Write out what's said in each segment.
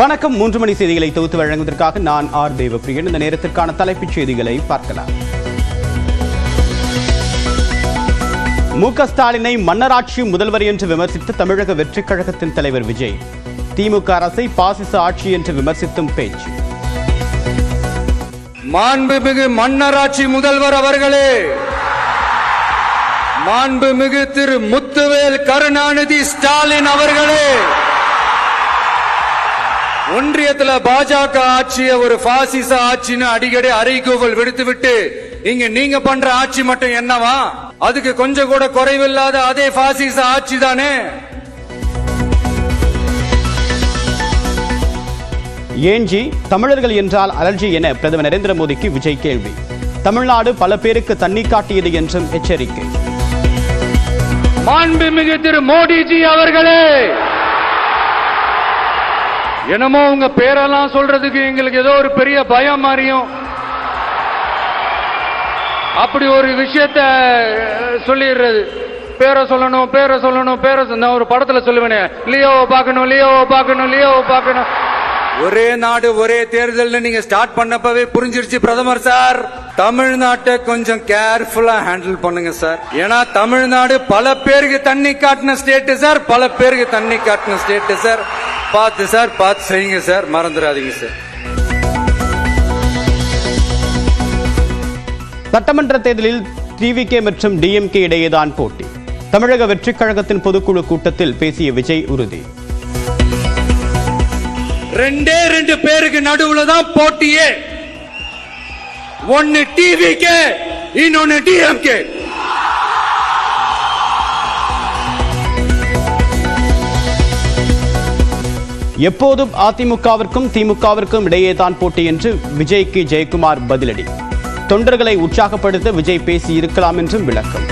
வணக்கம். மூன்று மணி செய்திகளை தொகுத்து வழங்குவதற்காக நான் ஆர் தேவப்பிரியன். இந்த நேரத்திற்கான தலைப்புச் செய்திகளை பார்க்கலாம். மு க ஸ்டாலினை மன்னராட்சி முதல்வர் என்று விமர்சித்து தமிழக வெற்றிக் கழகத்தின் தலைவர் விஜய். திமுக அரசை பாசிச ஆட்சி என்று விமர்சித்தும் பேச்சு. மாண்புமிகு மன்னராட்சி முதல்வர் அவர்களே மாண்புமிகு திரு முத்துவேல் கருணாநிதி ஸ்டாலின் அவர்களே ஒன்றியத்துல பாஜக ஆட்சிய ஒரு பாசிச ஆட்சின்னு அடிக்கடி அறைகூவல் விடுத்துவிட்டு இங்க நீங்க பண்ற ஆட்சி மட்டும் என்னவா? அதுக்கு கொஞ்சம் கூட குறைவில்லாத அதே பாசிச ஆட்சி தானே? ஏஞ்சி தமிழர்கள் என்றால் அலர்ஜி என பிரதமர் நரேந்திர மோடிக்கு விஜய் கேள்வி. தமிழ்நாடு பல பேருக்கு தண்ணி காட்டியது என்றும் எச்சரிக்கை. மாண்புமிகு திரு மோடிஜி அவர்களே! என்னமோ உங்க பேரெல்லாம் சொல்றதுக்கு எங்களுக்கு ஏதோ ஒரு பெரிய பயம் மாறியும் அப்படி ஒரு விஷயத்த சொல்லிடுறது. பேரை சொல்லணும் பேரை சொல்லணும் பேரை நான் ஒரு படத்துல சொல்லுவேனே. லியோவை பார்க்கணும் லியோவை பார்க்கணும் லியோவை பார்க்கணும். ஒரே நாடு ஒரே தேர்தல் நீங்க ஸ்டார்ட் பண்ணப்பவே புரிஞ்சிருச்சு பிரதமர் சார். தமிழ்நாட்டை கொஞ்சம் கேர்ஃபுல்லா ஹேண்டில் பண்ணுங்க சார். ஏன்னா தமிழ்நாடு பல பேருக்கு தண்ணி காட்டின ஸ்டேட் சார். பல பேருக்கு தண்ணி காட்டின ஸ்டேட் சார். பார்த்து சார் பார்த்து செய்யுங்க சார் மறந்துடாதீங்க சார். சட்டமன்ற தேர்தலில் டிவிகே மற்றும் டிஎம்கே இடையேதான் போட்டி. தமிழக வெற்றிக் கழகத்தின் பொதுக்குழு கூட்டத்தில் பேசிய விஜய் உறுதி. ரெண்டே ரெண்டு பேருக்கு நடுவுல தான் போட்டியே. ஒன்னு டிவிக்கு இன்னொன்னு டிஎம்கே எப்போதும் அதிமுகவிற்கும் திமுகவிற்கும் இடையேதான் போட்டி என்று விஜய்க்கு ஜெயக்குமார் பதிலடி. தொண்டர்களை உற்சாகப்படுத்த விஜய் பேசி இருக்கலாம் என்றும் விளக்கம்.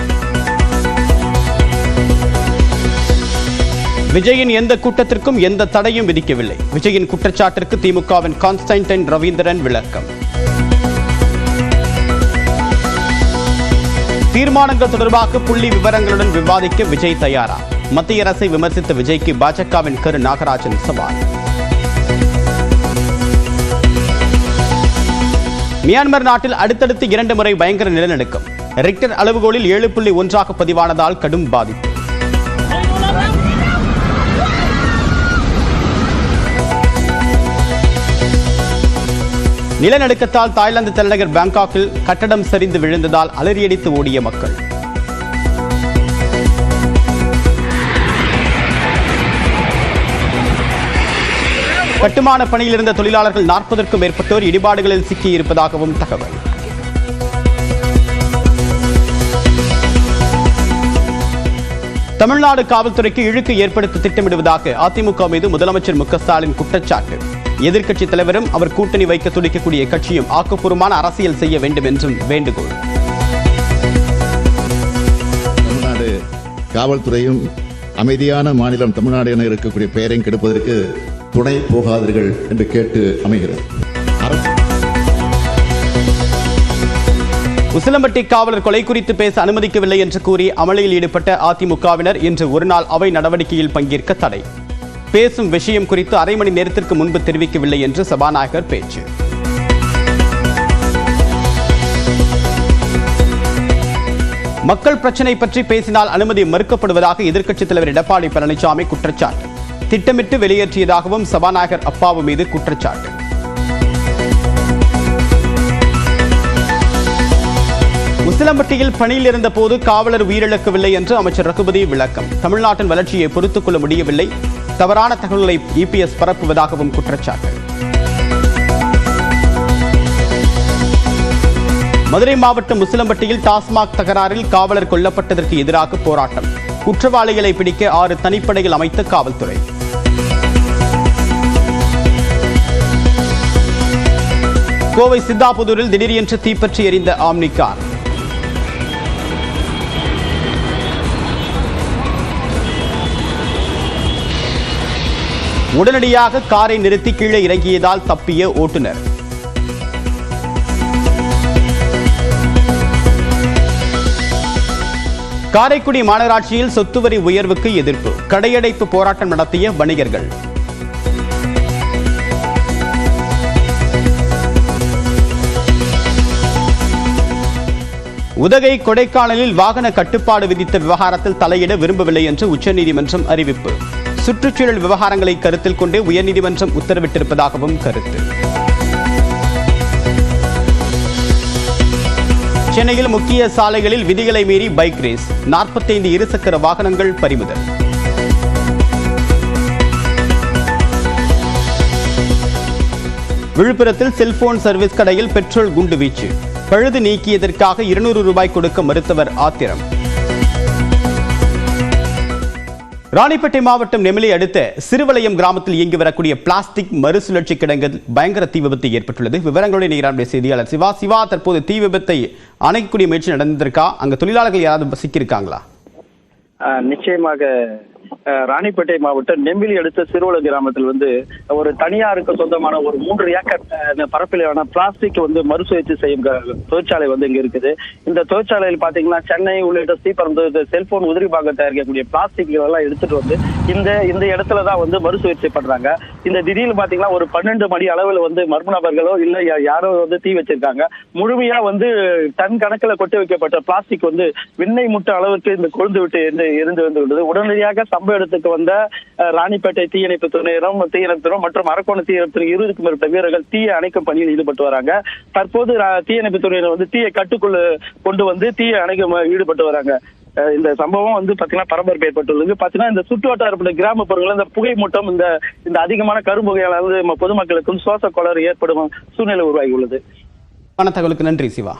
விஜயின் எந்த கூட்டத்திற்கும் எந்த தடையும் விதிக்கவில்லை. விஜயின் குற்றச்சாட்டிற்கு திமுகவின் கான்ஸ்டன்டைன் ரவீந்திரன் விளக்கம். தீர்மானங்கள் தொடர்பாக புள்ளி விவரங்களுடன் விவாதிக்க விஜய் தயாரா? மத்திய அரசை விமர்சித்த விஜய்க்கு பாஜகவின் கரு நாகராஜன் சவால். மியான்மர் நாட்டில் அடுத்தடுத்து இரண்டு முறை பயங்கர நிலநடுக்கம். ரிக்டர் அளவுகோலில் ஏழு புள்ளி ஒன்றாக பதிவானதால் கடும் பாதிப்பு. நிலநடுக்கத்தால் தாய்லாந்து தலைநகர் பாங்காக்கில் கட்டடம் சரிந்து விழுந்ததால் அலறியடித்து ஓடிய மக்கள். கட்டுமான பணியில் இருந்த தொழிலாளர்கள் நாற்பதற்கும் மேற்பட்டோர் இடிபாடுகளில் சிக்கியிருப்பதாகவும் தகவல். தமிழ்நாடு காவல்துறைக்கு இழுக்கு ஏற்படுத்த திட்டமிடுவதாக அதிமுக மீது முதலமைச்சர் மு ஸ்டாலின் குற்றச்சாட்டு. எதிர்க்கட்சித் தலைவரும் அவர் கூட்டணி வைக்க துடிக்கக்கூடிய கட்சியும் ஆக்கப்பூர்வமான அரசியல் செய்ய வேண்டும் என்றும் வேண்டுகோள். தமிழ்நாடு காவல்துறையும் அமைதியான மாநிலம் தமிழ்நாடு என இருக்கக்கூடிய பெயரையும் கெடுப்பதற்கு துணை போகாதீர்கள் என்று கேட்டு அமைகிறது உசிலம்பட்டி காவலர் கொலை குறித்து பேச அனுமதிக்கவில்லை என்று கூறி அமளியில் ஈடுபட்ட அதிமுகவினர் இன்று ஒருநாள் அவை நடவடிக்கையில் பங்கேற்க தடை. பேசும் விஷயம் குறித்து அரை மணி நேரத்திற்கு முன்பு தெரிவிக்கவில்லை என்று சபாநாயகர் பேச்சு. மக்கள் பிரச்சினை பற்றி பேசினால் அனுமதி மறுக்கப்படுவதாக எதிர்க்கட்சித் தலைவர் எடப்பாடி பழனிசாமி குற்றச்சாட்டு. திட்டமிட்டு வெளியேற்றியதாகவும் சபாநாயகர் அப்பாவு மீது குற்றச்சாட்டு. உசிலம்பட்டியில் பணியில் இருந்த போது காவலர் உயிரிழக்கவில்லை என்று அமைச்சர் ரகுபதி விளக்கம். தமிழ்நாட்டின் வளர்ச்சியை பொறுத்துக் கொள்ள முடியவில்லை. தவறான தகவல்களை இபிஎஸ் பரப்புவதாகவும் குற்றச்சாட்டு. மதுரை மாவட்டம் முசிலம்பட்டியில் டாஸ்மாக் தகராறில் காவலர் கொல்லப்பட்டதற்கு எதிராக போராட்டம். குற்றவாளிகளை பிடிக்க ஆறு தனிப்படைகள் அமைத்த காவல்துறை. கோவை சித்தாபுதூரில் திடீரென்று தீப்பற்றி எரிந்த ஆம்னி கார் உடனடியாக காரை நிறுத்தி கீழே இறங்கியதால் தப்பிய ஓட்டுநர். காரைக்குடி மாநகராட்சியில் சொத்துவரி உயர்வுக்கு எதிர்ப்பு. கடையடைப்பு போராட்டம் நடத்திய வணிகர்கள். உதகை கொடைக்கானலில் வாகன கட்டுப்பாடு விதித்த விவகாரத்தில் தலையிட விரும்பவில்லை என்று உச்சநீதிமன்றம் அறிவிப்பு. சுற்றுச்சூழல் விவகாரங்களை கருத்தில் கொண்டே உயர்நீதிமன்றம் உத்தரவிட்டிருப்பதாகவும் கருத்து. சென்னையில் முக்கிய சாலைகளில் விதிகளை மீறி பைக் ரேஸ் நாற்பத்தைந்து இருசக்கர வாகனங்கள் பறிமுதல். விழுப்புரத்தில் செல்போன் சர்வீஸ் கடையில் பெட்ரோல் குண்டு வீச்சு. பழுது நீக்கியதற்காக இருநூறு ரூபாய் கொடுக்க மறுத்தவர் ஆத்திரம். ராணிப்பேட்டை மாவட்டம் நெமிலை அடுத்த சிறுவளையம் கிராமத்தில் இயங்கி வரக்கூடிய பிளாஸ்டிக் மறுசுழற்சி கிடங்கில் பயங்கர தீ விபத்து ஏற்பட்டுள்ளது. விவரங்களுடைய நேரான செய்தியாளர் சிவா. சிவா தற்போது தீ விபத்தை அணைக்கக்கூடிய முயற்சி நடந்திருக்கா? அங்க தொழிலாளர்கள் யாராவது சிக்கியிருக்காங்களா நிச்சயமாக ராணிப்பேட்டை மாவட்டம் நெம்பிலி அடுத்த சிறுவல கிராமத்தில் வந்து ஒரு தனியாருக்கு சொந்தமான ஒரு மூன்று ஏக்கர் பரப்பிலான பிளாஸ்டிக் வந்து மறுசுழற்சி செய்யும் தொழிற்சாலை வந்து இங்க இருக்குது. இந்த தொழிற்சாலையில் பாத்தீங்கன்னா சென்னை உள்ளிட்ட ஸ்ரீபெரும்புதூர் செல்போன் உதிரி பாகம் தயாரிக்கக்கூடிய பிளாஸ்டிக் எல்லாம் எடுத்துட்டு வந்து இந்த இந்த இடத்துல தான் வந்து மறுசுழற்சி பண்றாங்க இந்த திடீர்னு பாத்தீங்கன்னா ஒரு பன்னெண்டு மணி அளவில் வந்து மர்ம நபர்களோ இல்ல யாரோ வந்து தீ வச்சிருக்காங்க. முழுமையா வந்து டன் கணக்குல கொட்டி வைக்கப்பட்ட பிளாஸ்டிக் வந்து விண்ணை முட்ட அளவுக்கு இந்த கொழுந்து விட்டு இருந்து இருந்து வந்து விட்டது உடனடியாக சம்பவ இடத்துக்கு வந்த ராணிப்பேட்டை தீயணைப்பு துறையினரும் தீயணைப்பு மற்றும் அரக்கோண தீயணைப்பு இருபதுக்கும் மேற்பட்ட வீரர்கள் தீயை அணைக்கும் பணியில் ஈடுபட்டு வராங்க. தற்போது தீயணைப்பு துறையினர் வந்து தீயை கட்டுக்குள்ள கொண்டு வந்து தீயை அணைக்க ஈடுபட்டு வராங்க. இந்த சம்பவம் வந்து பாத்தீங்கன்னா பரபரப்பு ஏற்பட்டுள்ளது பாத்தீங்கன்னா இந்த சுற்று வட்டாரப்பட்ட கிராமப்புறங்களில் இந்த புகை மூட்டம் இந்த இந்த அதிகமான கரும்புகையால் நம்ம பொதுமக்களுக்கும் சுவாச கோளாறு ஏற்படும் சூழ்நிலை உருவாகியுள்ளது. தகவலுக்கு நன்றி சிவா.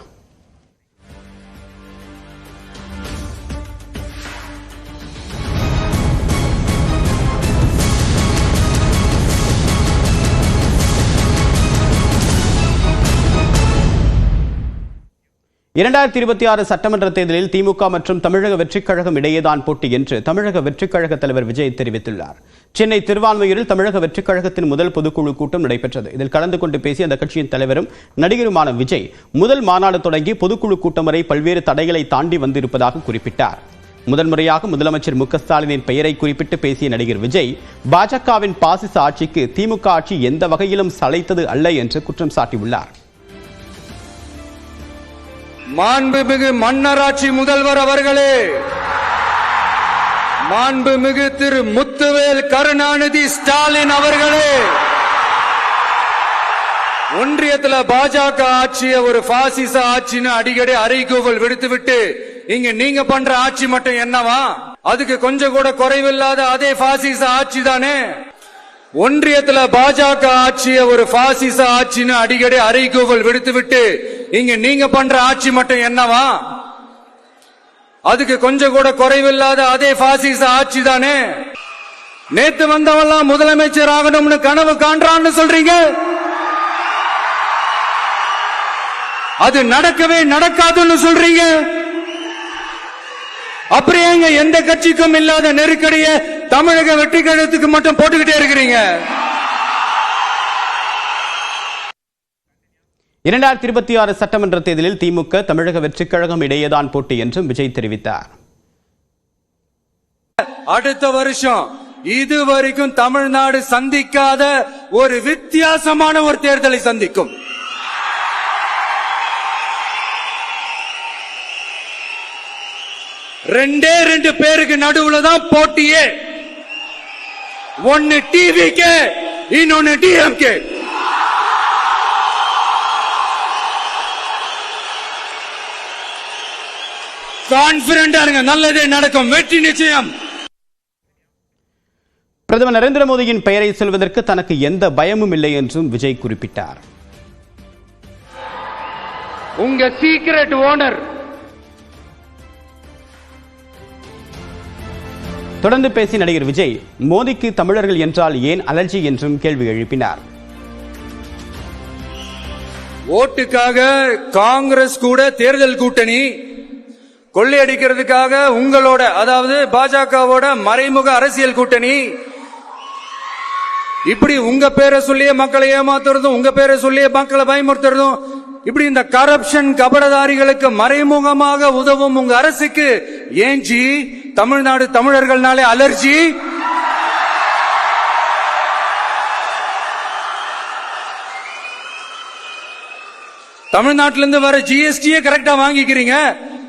இரண்டாயிரத்தி இருபத்தி ஆறு சட்டமன்ற தேர்தலில் திமுக மற்றும் தமிழக வெற்றிக் கழகம் இடையேதான் போட்டி என்று தமிழக வெற்றிக் கழக தலைவர் விஜய் தெரிவித்துள்ளார். சென்னை திருவான்மையூரில் தமிழக வெற்றிக் கழகத்தின் முதல் பொதுக்குழு கூட்டம் நடைபெற்றது. இதில் கலந்து கொண்டு பேசிய அந்த கட்சியின் தலைவரும் நடிகருமான விஜய் முதல் மாநாடு தொடங்கி பொதுக்குழு கூட்டம் வரை பல்வேறு தடைகளை தாண்டி வந்திருப்பதாக குறிப்பிட்டார். முதன்முறையாக முதலமைச்சர் மு ஸ்டாலினின் பெயரை குறிப்பிட்டு பேசிய நடிகர் விஜய் பாஜகவின் பாசிச ஆட்சிக்கு திமுக ஆட்சி எந்த வகையிலும் சளைத்தது அல்ல என்று குற்றம் சாட்டியுள்ளார். மாண்புமிகு மன்னராட்சி முதல்வர் அவர்களே மாண்புமிகு திரு முத்துவேல் கருணாநிதி ஸ்டாலின் அவர்களே ஒன்றியத்துல பாஜக ஆட்சிய ஒரு பாசிச ஆட்சின்னு அடிக்கடி அறைகூவல் விடுத்துவிட்டு இங்க நீங்க பண்ற ஆட்சி மட்டும் என்னவா? அதுக்கு கொஞ்சம் கூட குறைவில்லாத அதே பாசிச ஆட்சி தானே? ஒன்றியத்துல பாஜக ஆட்சிய ஒரு பாசிச ஆட்சின்னு அடிக்கடி அறைகூவல் விடுத்துவிட்டு இங்க நீங்க பண்ற ஆட்சி மட்டும் என்னவா? அதுக்கு கொஞ்சம் கூட குறைவில்லாத அதே பாசிச ஆட்சி தானே? நேத்து வந்தவெல்லாம் முதலமைச்சர் ஆகணும்னு கனவு காண்றான்னு சொல்றீங்க? அது நடக்கவே நடக்காதுன்னு சொல்றீங்க? அப்புறம் ஏங்க எந்த கட்சிக்கும் இல்லாத நெருக்கடியை தமிழக வெற்றி கழகத்துக்கு மட்டும் போட்டுக்கிட்டே இருக்கிறீங்க? இரண்டாயிரத்தி இருபத்தி ஆறு சட்டமன்ற தேர்தலில் திமுக தமிழக வெற்றிக் கழகம் இடையேதான் போட்டி என்றும் விஜய் தெரிவித்தார். அடுத்த வருஷம் இதுவரைக்கும் தமிழ்நாடு சந்திக்காத ஒரு வித்தியாசமான ஒரு தேர்தலை சந்திக்கும். ரெண்டே ரெண்டு பேருக்கு நடுவுல தான் போட்டியே. ஒன்னு டிவிக்கு இன்னொன்னு டிஎம்கே கான்பிடண்டா இருங்க. நல்லதே நடக்கும். வெற்றி நிச்சயம். பிரதமர் நரேந்திர மோடியின் பெயரை சொல்வதற்கு தனக்கு எந்த பயமும் இல்லை என்றும் விஜய் குறிப்பிட்டார். உங்க சீக்ரெட் ஓனர் தொடர்ந்து பேசிய நடிகர் விஜய் மோடிக்கு தமிழர்கள் என்றால் ஏன் அலர்ஜி என்றும் கேள்வி எழுப்பினார். ஓட்டுக்காக காங்கிரஸ் கூட தேர்தல் கூட்டணி கொள்ளையடிக்கிறதுக்காக உங்களோட அதாவது பாஜகவோட மறைமுக அரசியல் கூட்டணி. இப்படி உங்க பேரை சொல்லியே மக்களை ஏமாத்துறதும் உங்க பேரை சொல்லியே மக்களை பயமுறுத்துறதும் இப்படி இந்த கரப்ஷன் கபடதாரிகளுக்கு மறைமுகமாக உதவும் உங்க அரசுக்கு ஏஞ்சி தமிழ்நாடு தமிழர்கள்னாலே அலர்ஜி. தமிழ்நாட்டிலிருந்து வர ஜிஎஸ்டியே கரெக்டா வாங்கிக்கிறீங்க.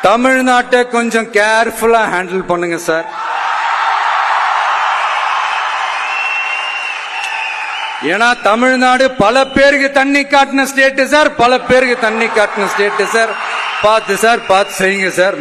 தமிழ்நாட்டை கொஞ்சம் கேர்ஃபுல்லா ஹேண்டில் பண்ணுங்க சார் ஏன்னா தமிழ்நாடு பல பேருக்கு தண்ணி காட்டின ஸ்டேட்டு சார் பல பேருக்கு தண்ணி காட்டின ஸ்டேட்டு சார் பார்த்து சார் பார்த்து செய்யுங்க சார்